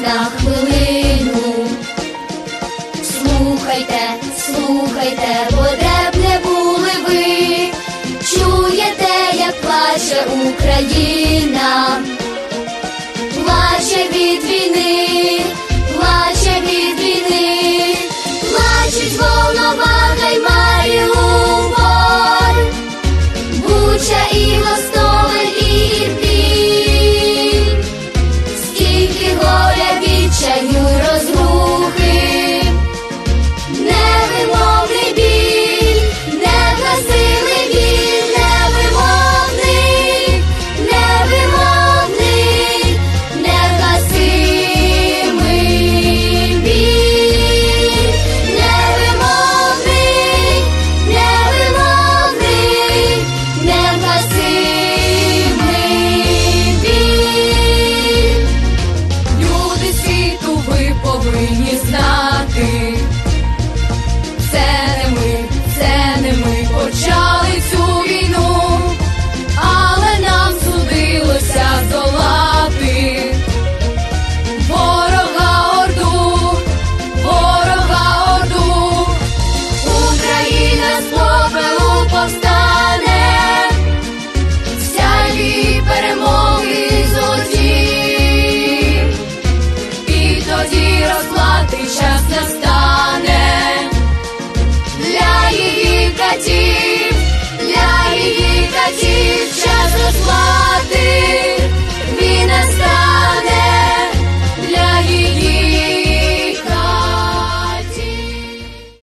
На хвилину, слухайте, слухайте, потребне були ви, чуєте, як плаче Україна, плаче від війни, плаче від війни, плачуть волновага й Маріуполь, Буча і